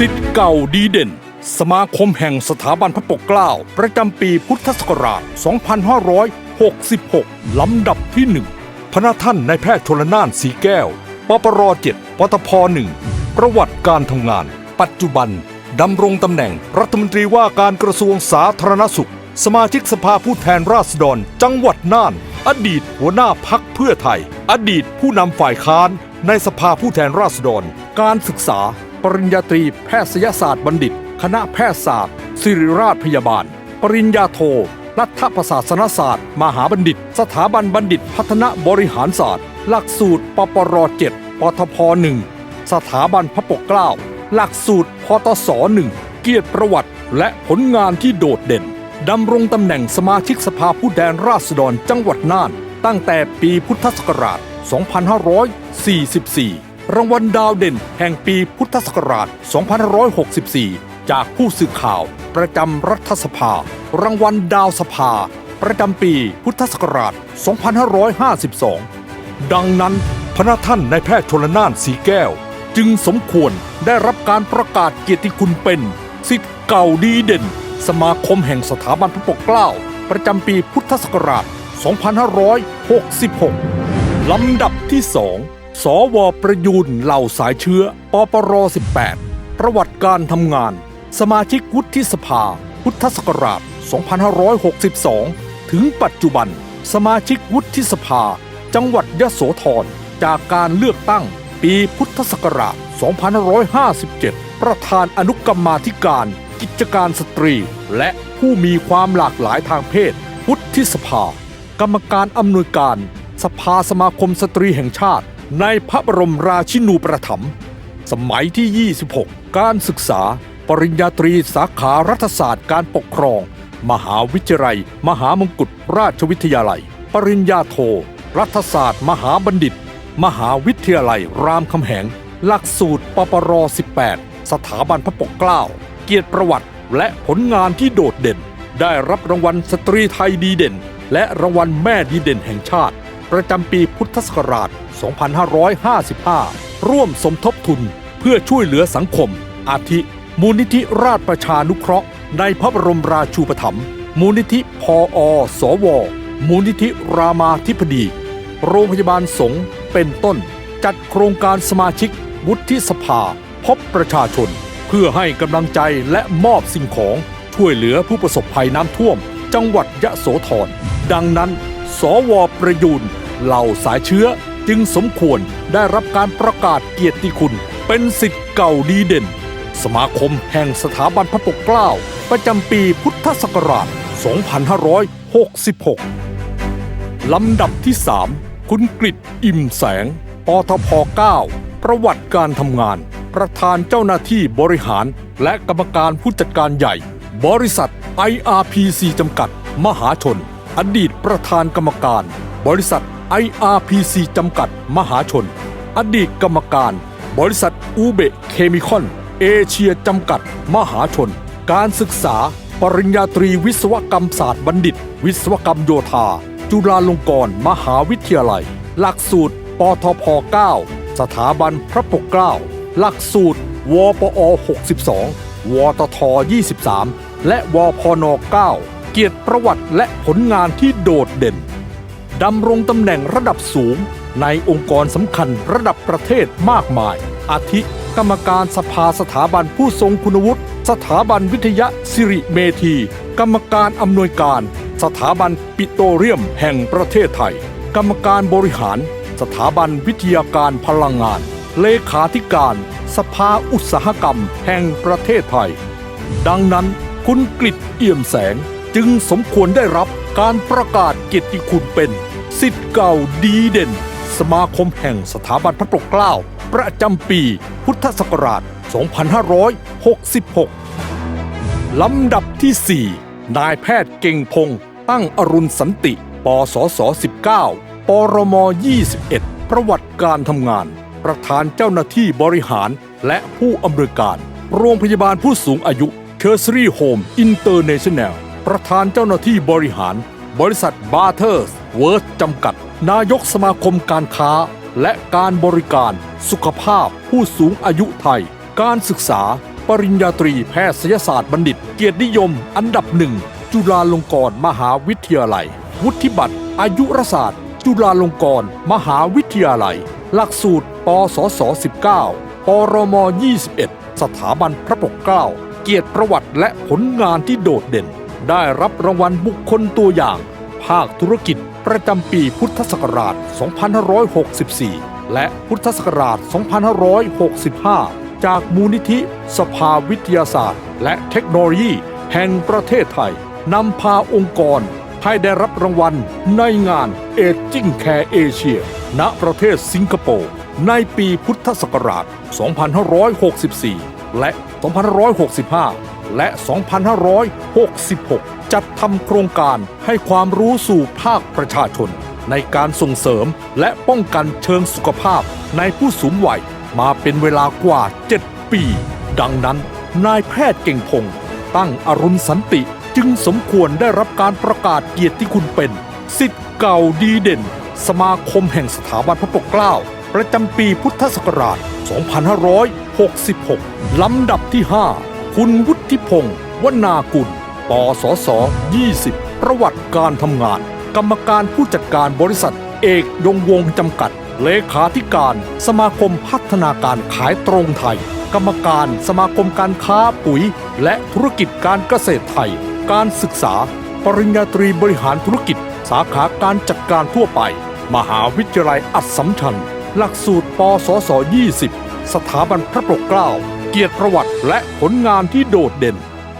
สิทธิ์เก่าดีเด่น สมาคมแห่งสถาบันพระปกเกล้า ประจำปีพุทธศักราช 2566 ลำดับที่หนึ่งพระท่านนายแพทย์ชลนานสีแก้ว ปปร7ปตพ1ประวัติการทำงาน ปัจจุบันดำรงตำแหน่งรัฐมนตรีว่าการกระทรวงสาธารณสุข สมาชิกสภาผู้แทนราษฎร จังหวัดน่าน อดีตหัวหน้าพักเพื่อไทย อดีตผู้นำฝ่ายค้านในสภาผู้แทนราษฎร การศึกษา ริญญาตรีแพทยศาสตร์บัณฑิต คณะแพทยศาสตร์ ศิริราชพยาบาล ปริญญาโท รัฐประศาสนศาสตร์ มหาบัณฑิต สถาบันบัณฑิต พัฒนาบริหารศาสตร์ หลักสูตร ปปร7ปทพ1สถาบันพระปกเกล้า หลักสูตรพตศ1เกียรติประวัติ และผลงานที่โดดเด่นดำรงตำแหน่งสมาชิกสภาผู้แทนราษฎรจังหวัดน่าน ตั้งแต่ปีพุทธศักราช 2544 รางวัลดาวเด่นแห่งปีพุทธศักราช 2564 จากผู้สื่อข่าว ประจำรัฐสภา รางวัลดาวสภา ประจำปีพุทธศักราช 2552 ดังนั้นพระท่านนายแพทย์ชลนานสีแก้ว จึงสมควรได้รับการประกาศเกียรติคุณเป็นสิทธิ์เก่าดีเด่น สมาคมแห่งสถาบันพระปกเกล้า ประจำปีพุทธศักราช 2566 ลำดับที่2 สวประยูนเหล่าสายเชื้อปปร 18 ประวัติการทำงาน สมาชิกวุฒิสภา พุทธศักราช 2562 ถึงปัจจุบัน สมาชิกวุฒิสภา จังหวัดยะโสธรจากการเลือกตั้งปีพุทธศักราช 2557 ประธานอนุกรรมาธิการ กิจการสตรี และผู้มีความหลากหลายทางเพศวุฒิสภา กรรมการอำนวยการ สภาสมาคมสตรีแห่งชาติ ในพระบรมราชินูปถัมภ์สมัยที่ 26 การศึกษา ปริญญาตรีสาขารัฐศาสตร์การปกครอง มหาวิทยาลัย มหามงกุฎราชวิทยาลัย ปริญญาโท รัฐศาสตร์ มหาบัณฑิต มหาวิทยาลัยรามคำแหง หลักสูตรปปร 18 สถาบันพระปกเกล้า เกียรติประวัติและผลงานที่โดดเด่น ได้รับรางวัลสตรีไทยดีเด่น และรางวัลแม่ดีเด่นแห่งชาติ ประจำปีพุทธศักราช 2555 ร่วมสมทบทุนเพื่อช่วยเหลือสังคม อาทิ มูลนิธิราชประชานุเคราะห์ ในพระบรมราชูปถัมภ์มูลนิธิพออสว มูลนิธิรามาธิบดี โรงพยาบาลสงฆ์เป็นต้น จัดโครงการสมาชิก วุฒิสภา พบประชาชน เพื่อให้กำลังใจและมอบสิ่งของช่วยเหลือผู้ประสบภัยน้ำท่วม จังหวัดยะโสธรดังนั้น สวประยูนเหล่าสายเชื้อจึงสมควรได้รับการประกาศเกียรติคุณ เป็นสิทธิ์เก่าดีเด่น สมาคมแห่งสถาบันพระปกเกล้า ประจำปีพุทธศักราช 2566 ลำดับที่ 3 คุณกริตอิ่มแสงปทพ9ประวัติการทำงาน ประธานเจ้าหน้าที่บริหาร และกรรมการผู้จัดการใหญ่ บริษัท IRPC จำกัด มหาชน อดีตประธานกรรมการ บริษัท IRPC จำกัดมหาชน อดีตกรรมการ บริษัทอูเบเคมิคอน เอเชียจำกัด มหาชน การศึกษา ปริญญาตรีวิศวกรรมศาสตร์บัณฑิต วิศวกรรมโยธา จุฬาลงกรณ์มหาวิทยาลัย หลักสูตร ปทพ 9 สถาบันพระปกเกล้า หลักสูตร วปอ 62 วตท 23 และวพน 9 เกียรติประวัติและผลงานที่โดดเด่นดำรงตำแหน่งระดับสูงในองค์กรสำคัญระดับประเทศมากมาย อาทิ กรรมการสภาสถาบันผู้ทรงคุณวุฒิ สถาบันวิทยาสิริเมธี กรรมการอำนวยการ สถาบันปิโตเลียมแห่งประเทศไทย กรรมการบริหาร สถาบันวิทยาการพลังงาน เลขาธิการ สภาอุตสาหกรรมแห่งประเทศไทย ดังนั้นคุณกริตเอี่ยมแสง จึงสมควรได้รับการประกาศเกียรติคุณเป็นสิทธิ์เก่าดีเด่น สมาคมแห่งสถาบันพระปกเกล้า ประจำปีพุทธศักราช 2566 ลำดับที่ 4 นายแพทย์เก่งพงษ์ตั้งอรุณสันติ ปสส 19 ปรม 21 ประวัติการทำงาน ประธานเจ้าหน้าที่บริหารและผู้อำนวยการ โรงพยาบาลผู้สูงอายุเคอร์ซรีโฮมอินเตอร์เนชั่นแนล ประธานเจ้าหน้าที่บริหาร บริษัทบาร์เทอร์สเวิร์สจำกัด นายกสมาคมการค้า และการบริการ สุขภาพ ผู้สูงอายุไทย การศึกษา ปริญญาตรีแพทยศาสตร์บัณฑิต เกียรตินิยม อันดับหนึ่ง จุฬาลงกรณ์มหาวิทยาลัย วุฒิบัตร อายุรศาสตร์ จุฬาลงกรณ์มหาวิทยาลัย หลักสูตรปศศ19ปรม 21 สถาบันพระปกเกล้าเกียรติประวัติและผลงานที่โดดเด่น ได้รับรางวัลบุคคลตัวอย่าง ภาคธุรกิจประจำปีพุทธศักราช 2564 และพุทธศักราช 2565 จากมูลนิธิสภาวิทยาศาสตร์ และเทคโนโลยีแห่งประเทศไทยนำพาองค์กรให้ได้รับรางวัลในงานเอจิ้งแคร์เอเชีย ณ ประเทศสิงคโปร์ ในปีพุทธศักราช 2564 และ 2565 และ 2566 จัดทำโครงการให้ความรู้สู่ภาคประชาชน ในการส่งเสริมและป้องกันเชิงสุขภาพในผู้สูงวัยมาเป็นเวลากว่า 7 ปี ดังนั้นนายแพทย์เก่งพงศ์ตั้งอรุณสันติจึงสมควรได้รับการประกาศเกียรติคุณเป็นสิทธิ์เก่าดีเด่น สมาคมแห่งสถาบันพระปกเกล้า ประจำปีพุทธศักราช 2566 ลำดับที่ 5 คุณวุฒิพงศ์วนากุลปสศ20 ประวัติการทำงาน กรรมการผู้จัดการบริษัท เอกยงวงจำกัด เลขาธิการ สมาคมพัฒนาการขายตรงไทย กรรมการสมาคมการค้าปุ๋ย และธุรกิจการเกษตรไทย การศึกษา ปริญญาตรีบริหารธุรกิจ สาขาการจัดการทั่วไป มหาวิทยาลัยอัสสัมชัญหลักสูตรปสศ20 สถาบันพระปกเกล้า เกียรติประวัติและผลงานที่โดดเด่น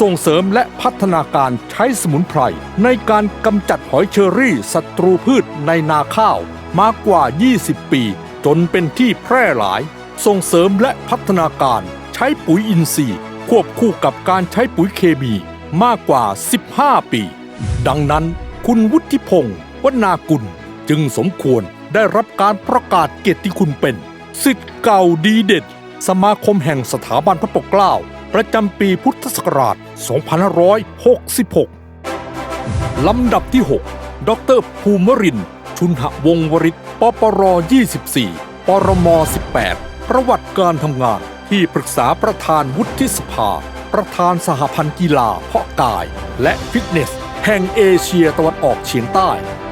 ส่งเสริมและพัฒนาการใช้สมุนไพร ในการกำจัดหอยเชอรี่ศัตรูพืชในนาข้าว มากกว่า 20 ปี จนเป็นที่แพร่หลาย ส่งเสริมและพัฒนาการใช้ปุ๋ยอินทรีย์ ควบคู่กับการใช้ปุ๋ยเคมีมากกว่า 15 ปี ดังนั้นคุณวุฒิพงศ์วนากุลจึงสมควรได้รับการประกาศเกียรติคุณเป็นสิทธิ์เก่าดีเด่น สมาคมแห่งสถาบันพระปกเกล้า ประจำปีพุทธศักราช 2566 ลำดับที่ 6 ดรภูมิรินทร์ชุนหวงศ์วริศปปร 24 ปรม 18 ประวัติการทำงาน ที่ปรึกษาประธานวุฒิสภา ประธานสหพันธ์กีฬาเพาะกาย และฟิตเนส แห่งเอเชียตะวันออกเฉียงใต้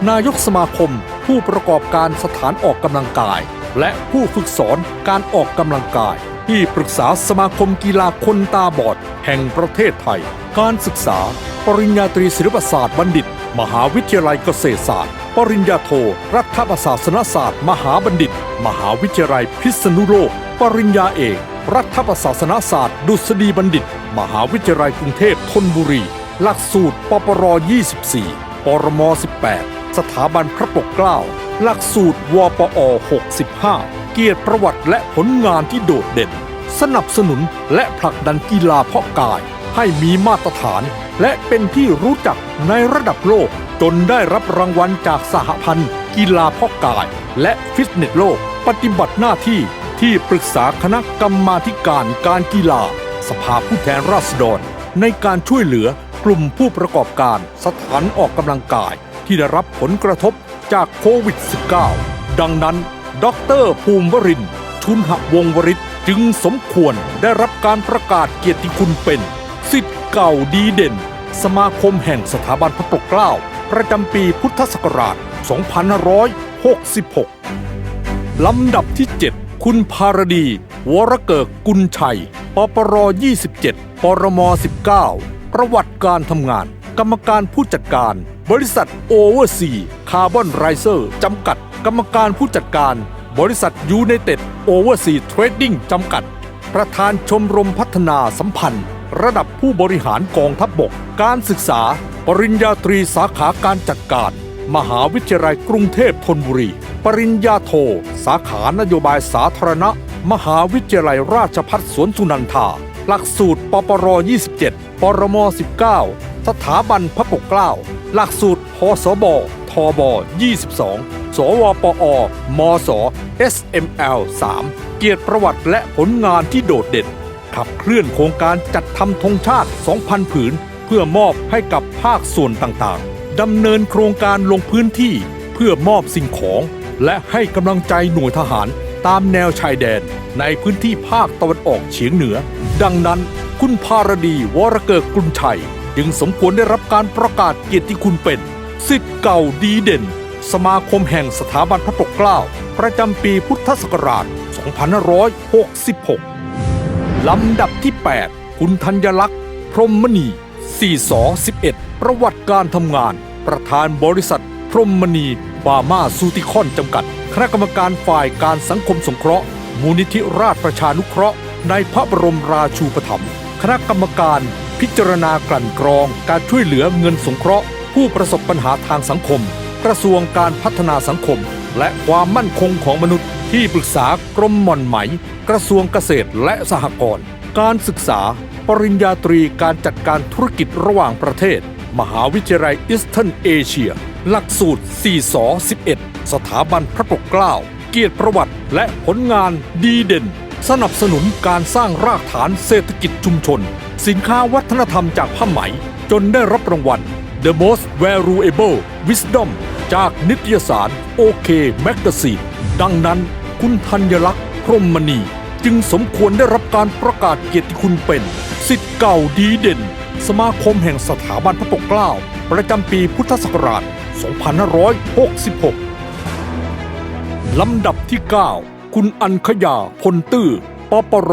นายกสมาคมผู้ประกอบการสถานออกกำลังกาย และผู้ฝึกสอนการออกกำลังกาย ที่ปรึกษาสมาคมกีฬาคนตาบอด แห่งประเทศไทย การศึกษา ปริญญาตรีศิลปศาสตร์บัณฑิต มหาวิทยาลัยเกษตรศาสตร์ ปริญญาโท รัฐประศาสนศาสตร์ มหาบัณฑิต มหาวิทยาลัยพิษณุโลก ปริญญาเอกรัฐประศาสนศาสตร์ ดุษฎีบัณฑิต มหาวิทยาลัยกรุงเทพธนบุรี หลักสูตรปปร 24 ปรม 18 สถาบันพระปกเกล้า หลักสูตรวปอ 65 เกียรติประวัติและผลงานที่โดดเด่น สนับสนุนและผลักดันกีฬาเพาะกาย ให้มีมาตรฐาน และเป็นที่รู้จักในระดับโลก จนได้รับรางวัลจากสหพันธ์ กีฬาเพาะกาย และฟิตเนสโลก ปฏิบัติหน้าที่ที่ปรึกษาคณะกรรมาการการกีฬา สภาผู้แทนราษฎร ในการช่วยเหลือกลุ่มผู้ประกอบการสถานออกกำลังกายที่ได้รับผลกระทบ จากโควิด -19 ดังนั้นดรภูมิวรินชุนหวงวริศจึงสมควรได้รับการประกาศเกียรติคุณเป็น สิทธิ์เก่าดีเด่น สมาคมแห่งสถาบันพระปกเกล้า ประจำปีพุทธศักราช 2566 ลำดับที่ 7 คุณภารดี วรเกิกกุลชัย ปปร 27 ปรม 19 ประวัติการทำงาน กรรมการผู้จัดการ บริษัทโอเวอร์ซี คาร์บอนไรเซอร์จำกัด กรรมการผู้จัดการ บริษัทยูไนเต็ดโอเวอร์ซีเทรดดิ้งจำกัด ประธานชมรมพัฒนาสัมพันธ์ ระดับผู้บริหารกองทัพบบก การศึกษา ปริญญาตรีสาขาการจัดการ มหาวิทยาลัยกรุงเทพธนบุรี ปริญญาโท สาขานโยบายสาธารณะ มหาวิทยาลัยราชภัฏสวนสุนันทา หลักสูตรปปร 27 ปรม 19 สถาบันพระปกเกล้า หลักสูตรพสบ บ 22 สวปอ มส SML 3 เกียรติประวัติและผลงานที่โดดเด่น ขับเคลื่อนโครงการจัดทำธงชาติ 2,000 ผืน เพื่อมอบให้กับภาคส่วนต่างๆ ดำเนินโครงการลงพื้นที่เพื่อมอบสิ่งของ และให้กำลังใจหน่วยทหารตามแนวชายแดนในพื้นที่ภาคตะวันออกเฉียงเหนือ ดังนั้นคุณพารดีวรเกิดกุลชัย จึงสมควรได้รับการประกาศเกียรติคุณเป็น สิทธิ์เก่าดีเด่น สมาคมแห่งสถาบันพระปกเกล้า ประจำปีพุทธศักราช 2566 ลำดับที่ 8 คุณธัญลักษณ์ พรหมณี4ส11 ประวัติการทำงาน ประธานบริษัท พรหมณีบามาซูติคอนจำกัด คณะกรรมการฝ่ายการสังคมสงเคราะห์ มูลนิธิราชประชานุเคราะห์ ในพระบรมราชูปถัมภ์ คณะกรรมการพิจารณากลั่นกรองการช่วยเหลือเงินสงเคราะห์ ผู้ประสบปัญหาทางสังคม กระทรวงการพัฒนาสังคม และความมั่นคงของมนุษย์ที่ปรึกษากรมหม่อนไหม กระทรวงเกษตรและสหกรณ์การศึกษา ปริญญาตรีการจัดการธุรกิจระหว่างประเทศ มหาวิทยาลัยอิสเทิร์นเอเชีย หลักสูตร 4ส11 สถาบันพระปกเกล้า เกียรติประวัติและผลงานดีเด่น สนับสนุนการสร้างรากฐานเศรษฐกิจชุมชน สินค้าวัฒนธรรมจากผ้าไหม จนได้รับรางวัล The Most Valuable Wisdom จากนิตยสาร OK Magazine ดังนั้นคุณธัญลักษณ์พรหมมณี จึงสมควรได้รับการประกาศเกียรติคุณเป็นสิทธิ์เก่าดีเด่น สมาคมแห่งสถาบันพระปกเกล้า ประจำปีพุทธศักราช 2566 ลำดับที่ 9 คุณอัญขยาพลตื้อปปร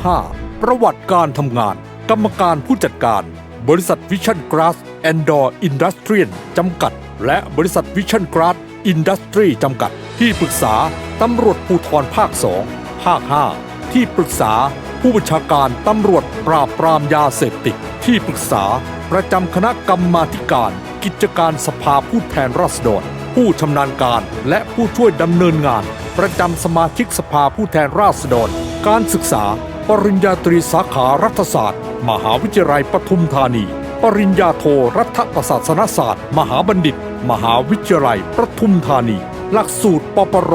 25 ประวัติการทำงาน กรรมการผู้จัดการ บริษัทวิชั่นกราส แอนดอร์อินดัสเทรียนจำกัด และบริษัทวิชั่นกราสอินดัสทรีจำกัด ที่ปรึกษาตำรวจภูธรภาค 2 ภาค 5 ที่ปรึกษาผู้บัญชาการตำรวจปราบปรามยาเสพติด ที่ปรึกษาประจำคณะกรรมาการ กิจการสภาผู้แทนราษฎร ผู้ชำนาญการและผู้ช่วยดำเนินงาน ประจำสมาชิกสภาผู้แทนราษฎร การศึกษา ปริญญาตรีสาขารัฐศาสตร์ มหาวิทยาลัยปทุมธานี ปริญญาโทรัฐประศาสนศาสตร์ มหาบัณฑิต มหาวิทยาลัยปทุมธานี หลักสูตรปปร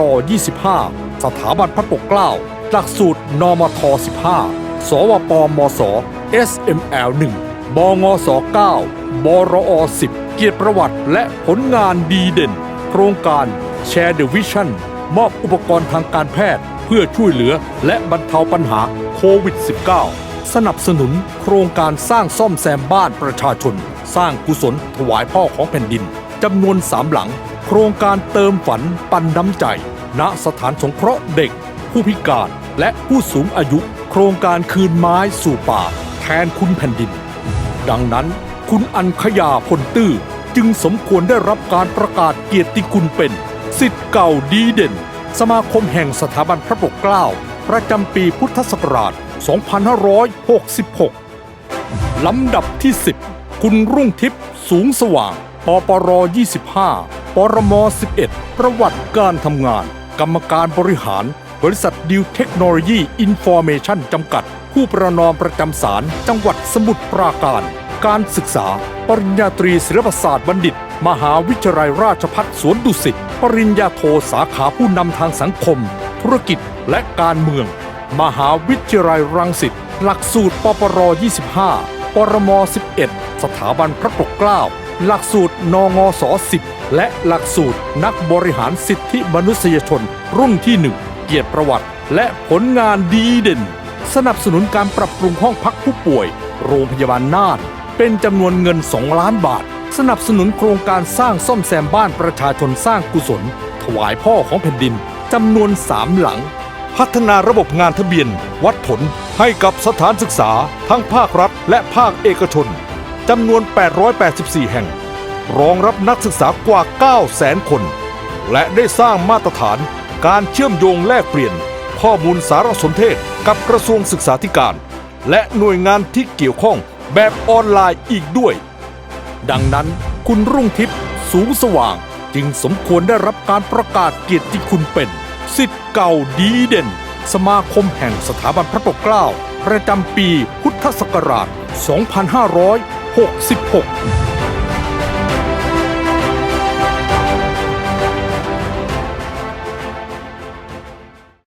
25 สถาบันพระปกเกล้า หลักสูตรนมท 15 สวปมส SML 1บงส9บรอ10 เกียรติประวัติและผลงานดีเด่น โครงการ Share the Vision มอบอุปกรณ์ทางการแพทย์ เพื่อช่วยเหลือและบรรเทาปัญหาโควิด -19 สนับสนุนโครงการสร้างซ่อมแซมบ้านประชาชน สร้างกุศลถวายพ่อของแผ่นดินจำนวนสามหลัง โครงการเติมฝันปันน้ำใจ ณสถานสงเคราะห์เด็ก ผู้พิการและผู้สูงอายุ โครงการคืนไม้สู่ป่า แทนคุณแผ่นดิน ดังนั้นคุณอัญขยาพลตื้อจึงสมควรได้รับการประกาศเกียรติคุณเป็น สิทธิ์เก่าดีเด่น สมาคมแห่งสถาบันพระปกเกล้า ประจำปีพุทธศักราช 2566 ลำดับที่ 10 คุณรุ่งทิพย์สูงสว่างปปร 25 ปรม 11 ประวัติการทำงาน กรรมการบริหาร บริษัทดิวเทคโนโลยีอินฟอร์เมชันจำกัด ผู้ประนอมประจำศาลจังหวัดสมุทรปราการ การศึกษา ปริญญาตรีศิลปศาสตร์บัณฑิต มหาวิทยาลัยราชภัฏสวนดุสิต ปริญญาโทสาขาผู้นำทางสังคม ธุรกิจ และการเมือง มหาวิทยาลัยรังสิต หลักสูตรปปร 25 ปรม 11 สถาบันพระปกเกล้า หลักสูตรนงศ10 และหลักสูตรนักบริหารสิทธิมนุษยชน รุ่นที่ 1 เกียรติประวัติ และผลงานดีเด่น สนับสนุนการปรับปรุงห้องพักผู้ป่วย โรงพยาบาลน่าน เป็นจำนวนเงิน 2 ล้านบาท สนับสนุนโครงการสร้างซ่อมแซมบ้านประชาชนสร้างกุศล ถวายพ่อของแผ่นดินจำนวน3หลัง พัฒนาระบบงานทะเบียน วัดผลให้กับสถานศึกษา ทั้งภาครัฐ และภาคเอกชนจำนวน 884 แห่ง รองรับนักศึกษากว่า 9 0 0 0 0 0 คน และได้สร้างมาตรฐานการเชื่อมโยงแลกเปลี่ยน ข้อมูลสารสนเทศกับกระทรวงศึกษาธิการ และหน่วยงานที่เกี่ยวข้องแบบออนไลน์อีกด้วย ดังนั้นคุณรุ่งทิพย์สูงสว่างจึงสมควรได้รับการประกาศเกียรติคุณเป็น สิทธิ์เก่าดีเด่น สมาคมแห่งสถาบันพระปกเกล้า ประจำปีพุทธศักราช 2566